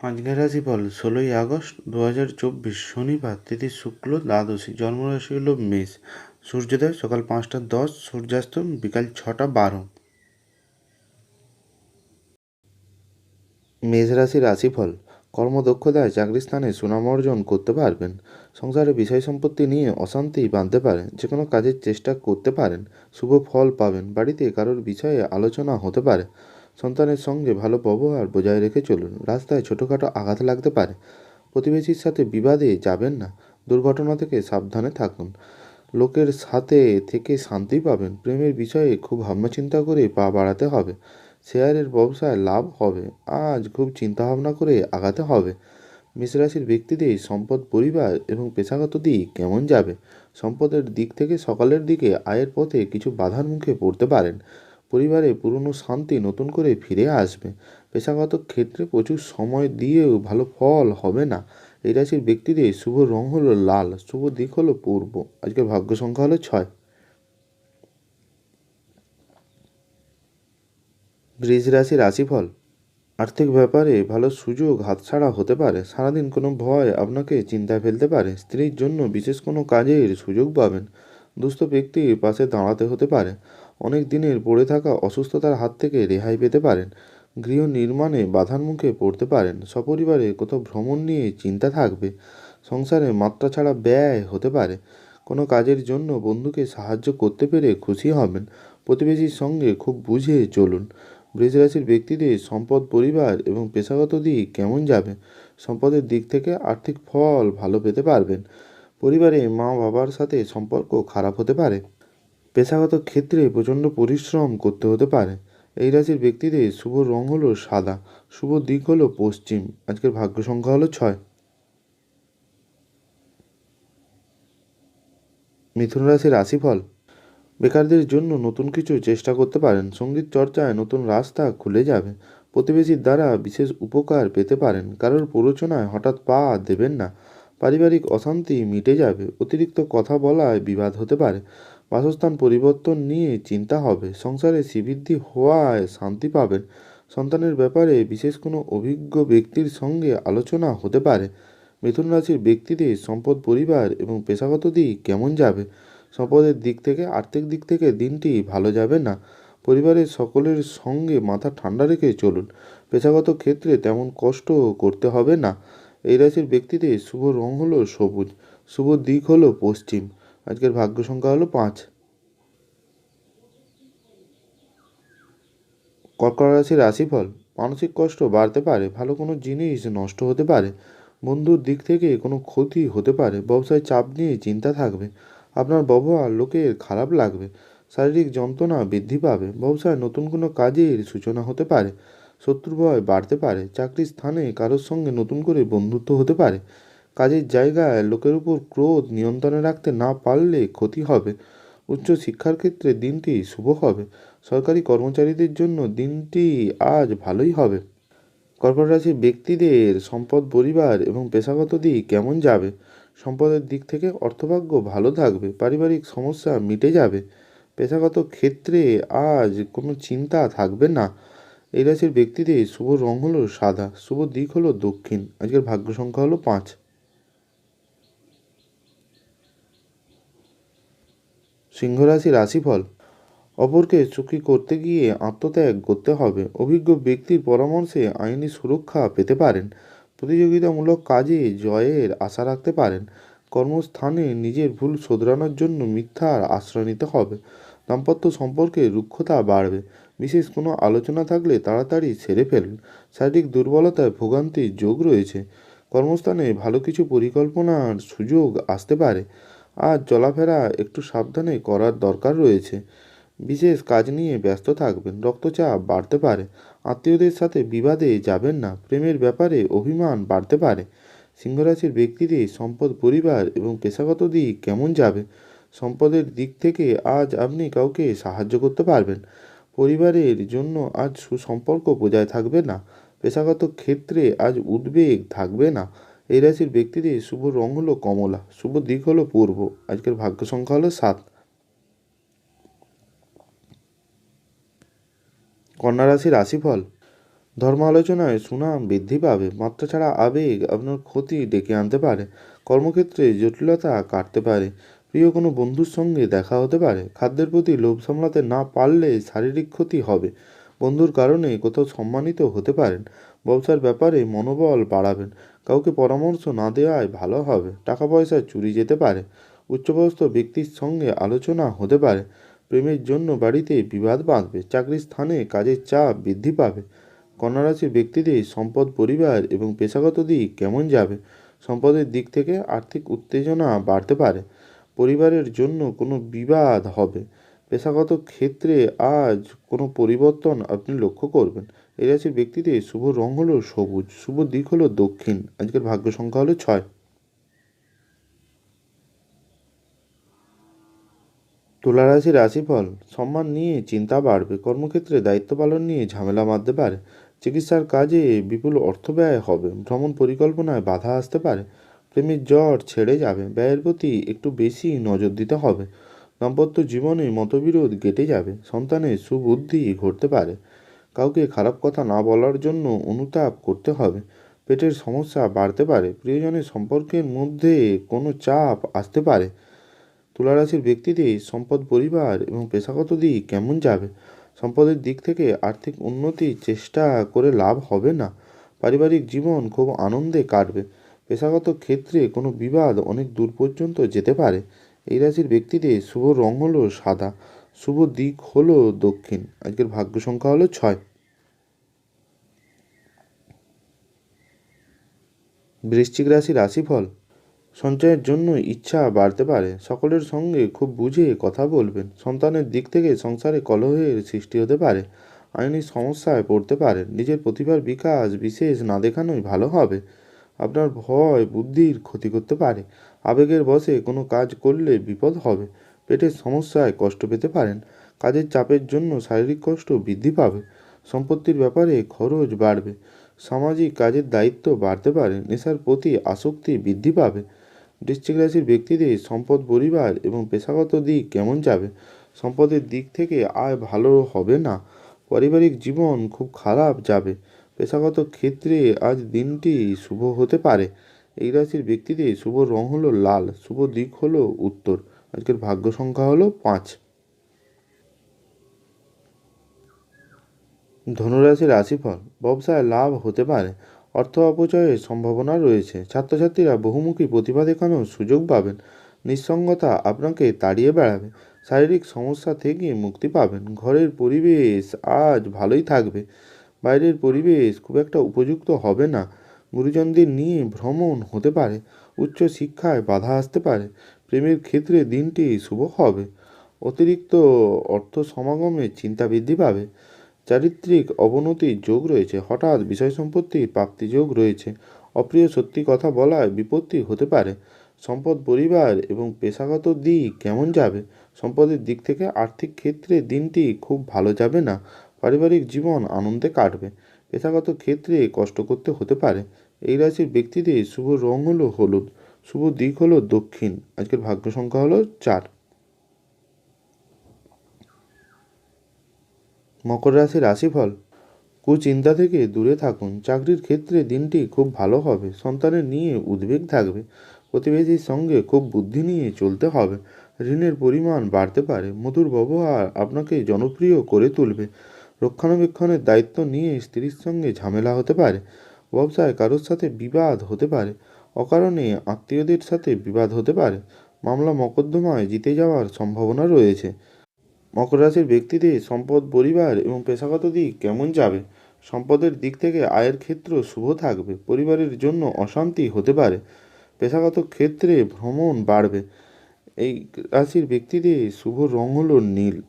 আজকের রাশিফল ষোলোই আগস্ট দু হাজার চব্বিশ, শনিবার, তিথি শুক্ল, দ্বাদশী, জন্মরাশি হল মেষ। সূর্যোদয় সকাল পাঁচটা দশ, সূর্যাস্ত বিকাল ছটা বারো। মেষ রাশি রাশিফল, কর্মদক্ষতায় চাকরির স্থানে সুনাম অর্জন করতে পারবেন। সংসারে বিষয় সম্পত্তি নিয়ে অশান্তি বাঁধতে পারে যে কোনো কাজের চেষ্টা করতে পারেন, শুভ ফল পাবেন, বাড়িতে কারোর বিষয়ে আলোচনা হতে পারে। সন্তানের সঙ্গে ভালো ব্যবহার বজায় রেখে চলুন। রাস্তায় ছোটোখাটো আঘাত লাগতে পারে। প্রতিবেশীর সাথে বিবাদে যাবেন না। দুর্ঘটনা থেকে সাবধানে থাকুন। লোকের সাথে থেকে শান্তি পাবেন। প্রেমের বিষয়ে খুব ভাবনা চিন্তা করে পা বাড়াতে হবে। শেয়ারের ব্যবসায় লাভ হবে। আজ খুব চিন্তাভাবনা করে আগাতে হবে। মেষরাশির ব্যক্তিদের সম্পদ পরিবার এবং পেশাগত দিক কেমন যাবে? সম্পদের দিক থেকে সকালের দিকে আয়ের পথে কিছু বাধার মুখে পড়তে পারেন। পরিবারে পুরনো শান্তি নতুন করে ফিরে আসবে। পেশাগত ক্ষেত্রে প্রচুর সময় দিয়েও ভালো ফল হবে না। এই রাশির ব্যক্তিদের শুভ রং হলো লাল, শুভ দিক হলো পূর্ব। আজকের ভাগ্য সংখ্যা হলো ছয়। বৃষ রাশি রাশিফল, আর্থিক ব্যাপারে ভালো সুযোগ হাতছাড়া হতে পারে। সারাদিন কোনো ভয় আপনাকে চিন্তায় ফেলতে পারে। স্ত্রীর জন্য বিশেষ কোনো কাজের সুযোগ পাবেন। দুস্থ ব্যক্তির পাশে দাঁড়াতে হতে পারে। অনেক দিনের পড়ে থাকা অসুস্থতার হাত থেকে রেহাই পেতে পারেন। গৃহ নির্মাণে বাধার মুখে পড়তে পারেন। সপরিবারে কোথাও ভ্রমণ নিয়ে চিন্তা থাকবে। সংসারে মাত্রা ছাড়া ব্যয় হতে পারে। কোনো কাজের জন্য বন্ধুকে সাহায্য করতে পেরে খুশি হবেন। প্রতিবেশীর সঙ্গে খুব বুঝে চলুন। বৃষ রাশির ব্যক্তিদের সম্পদ, পরিবার এবং পেশাগত দিক কেমন যাবে? সম্পদের দিক থেকে আর্থিক ফল ভালো পেতে পারবেন। পরিবারে মা বাবার সাথে সম্পর্ক খারাপ হতে পারে। পেশাগত ক্ষেত্রে প্রচণ্ড পরিশ্রম করতে হতে পারে। এই রাশির ব্যক্তিদের শুভ রং হলো সাদা, শুভ দিক হলো পশ্চিম। আজকের ভাগ্য সংখ্যা হলো ছয়। মিথুন রাশির রাশিফল। বেকারদের জন্য নতুন কিছু চেষ্টা করতে পারেন। সংগীত চর্চায় নতুন রাস্তা খুলে যাবে। প্রতিবেশীর দ্বারা বিশেষ উপকার পেতে পারেন। কারোর প্ররোচনায় হঠাৎ পা দেবেন না। পারিবারিক অশান্তি মিটে যাবে। অতিরিক্ত কথা বলায় বিবাদ হতে পারে। বাসস্থান পরিবর্তন নিয়ে চিন্তা হবে। সংসারে শ্রীবৃদ্ধি হওয়ায় শান্তি পাবেন। সন্তানের ব্যাপারে বিশেষ কোনো অভিজ্ঞ ব্যক্তির সঙ্গে আলোচনা হতে পারে। মিথুন রাশির ব্যক্তিদের সম্পদ পরিবার এবং পেশাগত দিক কেমন যাবে? সম্পদের দিক থেকে, আর্থিক দিক থেকে দিনটি ভালো যাবে না? পরিবারের সকলের সঙ্গে মাথা ঠান্ডা রেখে চলুন। পেশাগত ক্ষেত্রে তেমন কষ্ট করতে হবে না। এই রাশির ব্যক্তিদের শুভ রং হলো সবুজ, শুভ দিক হলো পশ্চিম। আজকের ভাগ্য সংখ্যা হলো পাঁচ। কর্কট রাশির রাশিফল, মানসিক কষ্ট বাড়তে পারে, ভালো কোনো জিনিস নষ্ট হতে পারে, বন্ধুর দিক থেকে কোনো ক্ষতি হতে পারে, ব্যবসায় চাপ নিয়ে চিন্তা থাকবে, আপনার ব্যবহার লোকের খারাপ লাগবে, শারীরিক যন্ত্রণা বৃদ্ধি পাবে, ব্যবসায় নতুন কোনো কাজের সূচনা হতে পারে শত্রুভয় বাড়তে পারে, চাকরির স্থানে কারোর সঙ্গে নতুন করে বন্ধুত্ব হতে পারে কাজের জায়গায় লোকের উপর ক্রোধ নিয়ন্ত্রণে রাখতে না পারলে ক্ষতি হবে। উচ্চ শিক্ষার ক্ষেত্রে দিনটি শুভ হবে। সরকারি কর্মচারীদের জন্য দিনটি আজ ভালোই হবে। কর্কট রাশির ব্যক্তিদের সম্পদ, পরিবার এবং পেশাগত দিক কেমন যাবে? সম্পদের দিক থেকে অর্থভাগ্য ভালো থাকবে। পারিবারিক সমস্যা মিটে যাবে। পেশাগত ক্ষেত্রে আজ কোনো চিন্তা থাকবে না। এই রাশির ব্যক্তিদের শুভ রং হলো সাদা, শুভ দিক হলো দক্ষিণ। আজকের ভাগ্য সংখ্যা হলো পাঁচ। সিংহ রাশি রাশিফল। অপরকে সুখী করতে গিয়ে আত্মত্যাগ করতে হবে। অভিজ্ঞ ব্যক্তির পরামর্শে আইনি সুরক্ষা পেতে পারেন। প্রতিযোগিতামূলক কাজে জয়ের আশা রাখতে পারেন। কর্মস্থানে নিজের ভুল শোধরানোর জন্য মিথ্যার আশ্রয় নিতে হবে। দাম্পত্য সম্পর্কে রুক্ষতা বাড়বে। বিশেষ কোনো আলোচনা থাকলে তাড়াতাড়ি সেরে ফেলুন। শারীরিক দুর্বলতায় ভোগান্তির যোগ রয়েছে। কর্মস্থানে ভালো কিছু পরিকল্পনার সুযোগ আসতে পারে। আর চলাফেরা একটু সাবধানে করার দরকার রয়েছে। বিশেষ কাজ নিয়ে ব্যস্ত থাকবেন, রক্তচাপ বাড়তে পারে, আত্মীয়দের সাথে বিবাদে যাবেন না, প্রেমের ব্যাপারে অভিমান বাড়তে পারে। সিংহরাশির ব্যক্তিদের সম্পদ পরিবার এবং পেশাগত দিক কেমন যাবে? সম্পদের দিক থেকে আজ আপনি কাউকে সাহায্য করতে পারবেন। পরিবারের জন্য আজ সুসম্পর্ক বজায় থাকবে না, পেশাগত ক্ষেত্রে আজ উদ্বেগ থাকবে না এই রাশির ব্যক্তিদের শুভ রং হলো কমলা, শুভ দিক হলো পূর্ব, আজকের ভাগ্য সংখ্যা হলো সাত। কন্যা রাশির রাশিফল, ধর্ম আলোচনায় সুনাম বৃদ্ধি পাবে, মাত্রা ছাড়া আবেগ আপনার ক্ষতি ডেকে আনতে পারে, কর্মক্ষেত্রে জটিলতা কাটতে পারে, প্রিয় কোনো বন্ধুর সঙ্গে দেখা হতে পারে, খাদ্যের প্রতি লোভ সামলাতে না পারলে শারীরিক ক্ষতি হবে, বন্ধুর কারণে কোথাও সম্মানিত হতে পারেন, ব্যবসার ব্যাপারে মনোবল বাড়াবেন কাউকে পরামর্শ না দেওয়াই ভালো হবে। টাকা পয়সা চুরি যেতে পারে। উচ্চপদস্থ ব্যক্তির সঙ্গে আলোচনা হতে পারে। প্রেমের জন্য বাড়িতে বিবাদ বাঁধবে। চাকরির স্থানে কাজের চাপ বৃদ্ধি পাবে। কন্যারাশির ব্যক্তিদের সম্পদ পরিবার এবং পেশাগত দিক কেমন যাবে? সম্পদের দিক থেকে আর্থিক উত্তেজনা বাড়তে পারে। পরিবারের জন্য কোনো বিবাদ হবে। পেশাগত ক্ষেত্রে আজ কোনো পরিবর্তন আপনি লক্ষ্য করবেন। এই রাশির ব্যক্তিদের শুভ রং হলো সবুজ, শুভ দিক হলো দক্ষিণ। আজকের ভাগ্য সংখ্যা হলো ছয়। তুলা রাশির রাশিফল, সম্মান নিয়ে চিন্তা বাড়বে, কর্মক্ষেত্রে দায়িত্ব পালন নিয়ে ঝামেলা বাঁধতে পারে, চিকিৎসার কাজে বিপুল অর্থ ব্যয় হবে, ভ্রমণ পরিকল্পনায় বাধা আসতে পারে, প্রেমের জ্বর ছেড়ে যাবে, ব্যয়ের প্রতি একটু বেশি নজর দিতে হবে, দাম্পত্য জীবনে মতবিরোধ কেটে যাবে, সন্তানের সুবুদ্ধি ঘটতে পারে কাউকে খারাপ কথা না বলার জন্য অনুতাপ করতে হবে। পেটের সমস্যা বাড়তে পারে, প্রিয়জনের সম্পর্কের মধ্যে কোনো চাপ আসতে পারে। তুলারাশির ব্যক্তিদের সম্পদ পরিবার এবং পেশাগত দিক কেমন যাবে? সম্পদের দিক থেকে আর্থিক উন্নতির চেষ্টা করে লাভ হবে না। পারিবারিক জীবন খুব আনন্দে কাটবে। পেশাগত ক্ষেত্রে কোনো বিবাদ অনেক দূর পর্যন্ত যেতে পারে। এই রাশির ব্যক্তিদের শুভ রং হলো সাদা, শুভ দিক হলো দক্ষিণ। আজকের ভাগ্য সংখ্যা হলো ছয়। বৃশ্চিক রাশি রাশিফল। সঞ্চয়ের জন্য ইচ্ছা বাড়তে পারে। সকলের সঙ্গে খুব বুঝে কথা বলবেন। সন্তানের দিক থেকে সংসারে কলহের সৃষ্টি হতে পারে। আইনি সমস্যায় পড়তে পারেন নিজের প্রতিভার বিকাশ বিশেষ না দেখানোই ভালো হবে। আপনার ভয়, বুদ্ধির ক্ষতি করতে পারে। আবেগের বশে কোনো কাজ করলে বিপদ হবে। পেটের সমস্যায় কষ্ট পেতে পারেন। কাজের চাপের জন্য শারীরিক কষ্ট বৃদ্ধি পাবে। সম্পত্তির ব্যাপারে খরচ বাড়বে। সামাজিক কাজের দায়িত্ব বাড়তে পারে, নেশার প্রতি আসক্তি বৃদ্ধি পাবে। বৃশ্চিক রাশির ব্যক্তিদের সম্পদ পরিবার এবং পেশাগত দিক কেমন যাবে? সম্পদের দিক থেকে আয় ভালো হবে না। পারিবারিক জীবন খুব খারাপ যাবে। পেশাগত ক্ষেত্রে আজ দিনটি শুভ হতে পারে। এই রাশির ব্যক্তিদের শুভ রং হলো লাল, শুভ দিক হলো উত্তর। আজকের ভাগ্য সংখ্যা হলো পাঁচ। ধনুরাশির রাশিফল। ব্যবসায় লাভ হতে পারে। অর্থ অপচয়ের সম্ভাবনা রয়েছে। ছাত্রছাত্রীরা বহুমুখী প্রতিভা দেখানোর সুযোগ পাবেন। নিঃসঙ্গতা আপনাকে তাড়িয়ে বেড়াবে। শারীরিক সমস্যা থেকে মুক্তি পাবেন। ঘরের পরিবেশ আজ ভালোই থাকবে। বাইরের পরিবেশ খুব একটা উপযুক্ত হবে না। গুরুজনদের নিয়ে ভ্রমণ হতে পারে। উচ্চ শিক্ষায় বাধা আসতে পারে। প্রেমের ক্ষেত্রে দিনটি শুভ হবে। অতিরিক্ত অর্থ সমাগমে চিন্তা বৃদ্ধি পাবে। চারিত্রিক অবনতির যোগ রয়েছে। হঠাৎ বিষয় সম্পত্তির প্রাপ্তি যোগ রয়েছে। অপ্রিয় সত্যি কথা বলায় বিপত্তি হতে পারে। সম্পদ পরিবার এবং পেশাগত দিক কেমন যাবে? সম্পদের দিক থেকে আর্থিক ক্ষেত্রে দিনটি খুব ভালো যাবে না। পারিবারিক জীবন আনন্দে কাটবে। পেশাগত ক্ষেত্রে কষ্ট করতে হতে পারে। এই রাশির ব্যক্তিদের শুভ রং হলো হলুদ, শুভ দিক হলো দক্ষিণ। আজকের ভাগ্য সংখ্যা হলো চার। মকর রাশির রাশিফল। কুচিন্তা থেকে দূরে থাকুন। চাকরির ক্ষেত্রে দিনটি খুব ভালো হবে। সন্তানের নিয়ে উদ্বেগ থাকবে। প্রতিবেশীর সঙ্গে খুব বুদ্ধি নিয়ে চলতে হবে। ঋণের পরিমাণ বাড়তে পারে। মধুর ব্যবহার আপনাকে জনপ্রিয় করে তুলবে। রক্ষণাবেক্ষণের দায়িত্ব নিয়ে স্ত্রীর সঙ্গে ঝামেলা হতে পারে। ব্যবসায় কারোর সাথে বিবাদ হতে পারে। অকারণে আত্মীয়দের সাথে বিবাদ হতে পারে। মামলা মকদ্দমায় জিতে যাওয়ার সম্ভাবনা রয়েছে। মকর রাশির ব্যক্তিদের সম্পদ, পরিবার এবং পেশাগত দিক কেমন যাবে? সম্পদের দিক থেকে আয়ের ক্ষেত্র শুভ থাকবে, পরিবারের জন্য অশান্তি হতে পারে, পেশাগত ক্ষেত্রে ভ্রমণ বাড়বে। এই রাশির ব্যক্তিদের শুভ রং হলো নীল।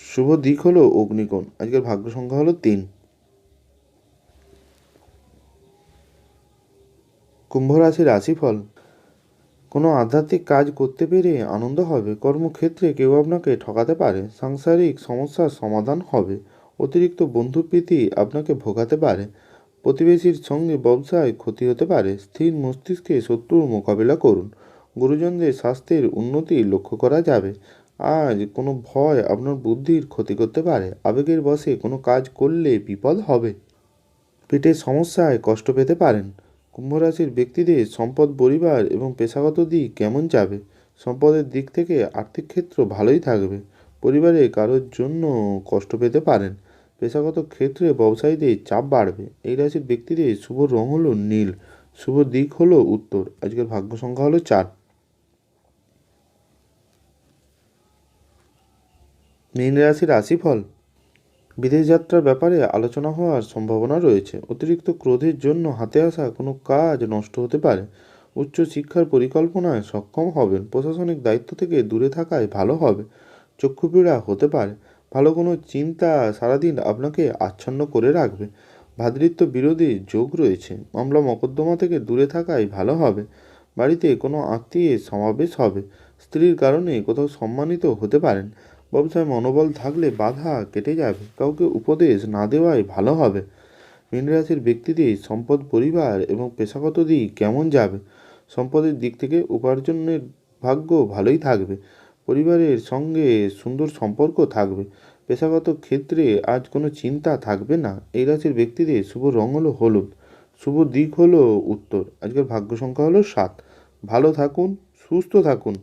শুভ দিক হলো অগ্নিকোণ। আজকের ভাগ্য সংখ্যা হলো তিন। কুম্ভ রাশির রাশিফল কোনো আধ্যাত্মিক কাজ করতে পেরে আনন্দ হবে, কর্মক্ষেত্রে কেউ আপনাকে ঠকাতে পারে, সাংসারিক সমস্যার সমাধান হবে, অতিরিক্ত বন্ধুপ্রীতি আপনাকে ভোগাতে পারে, প্রতিবেশীর সঙ্গে ব্যবসায় ক্ষতি হতে পারে, স্থির মস্তিষ্কে শত্রুর মোকাবিলা করুন, গুরুজনদের স্বাস্থ্যের উন্নতি লক্ষ্য করা যাবে, আজ কোনো ভয় আপনার বুদ্ধির ক্ষতি করতে পারে, আবেগের বশে কোনো কাজ করলে বিপদ হবে, পেটের সমস্যায় কষ্ট পেতে পারেন কুম্ভ রাশির ব্যক্তিদের সম্পদ, পরিবার এবং পেশাগত দিক কেমন যাবে? সম্পদের দিক থেকে আর্থিক ক্ষেত্র ভালোই থাকবে। পরিবারে কারোর জন্য কষ্ট পেতে পারেন। পেশাগত ক্ষেত্রে ব্যবসায়ীদের চাপ বাড়বে। এই রাশির ব্যক্তিদের শুভ রং হলো নীল। শুভ দিক হলো উত্তর। আজকের ভাগ্য সংখ্যা হলো চার। মীন রাশির রাশিফল বিদেশ যাত্রার ব্যাপারে আলোচনা হওয়ার সম্ভাবনা রয়েছে। অতিরিক্ত ক্রোধের জন্য হাতে আসা কোনো কাজ নষ্ট হতে পারে। উচ্চ শিক্ষার পরিকল্পনায় সক্ষম হবেন। প্রশাসনিক দায়িত্ব থেকে দূরে থাকায় ভালো হবে। চক্ষুপীড়া হতে পারে। ভালো কোনো চিন্তা সারাদিন আপনাকে আচ্ছন্ন করে রাখবে। ভ্রাতৃত্ব বিরোধী যোগ রয়েছে। মামলা মকদ্দমা থেকে দূরে থাকাই ভালো হবে। বাড়িতে কোনো আত্মীয়ের সমাবেশ হবে। স্ত্রীর কারণে কোথাও সম্মানিত হতে পারেন। ব্যবসায় মনোবল থাকলে বাধা কেটে যাবে। কাউকে উপদেশ না দেওয়াই ভালো হবে। মীন রাশির ব্যক্তিদের সম্পদ, পরিবার এবং পেশাগত দিক কেমন যাবে? সম্পদের দিক থেকে উপার্জনের ভাগ্য ভালোই থাকবে। পরিবারের সঙ্গে সুন্দর সম্পর্ক থাকবে। পেশাগত ক্ষেত্রে আজ কোনো চিন্তা থাকবে না। এই রাশির ব্যক্তিদের শুভ রং হলো হলুদ, শুভ দিক হলো উত্তর। আজকের ভাগ্য সংখ্যা হলো সাত। ভালো থাকুন, সুস্থ থাকুন।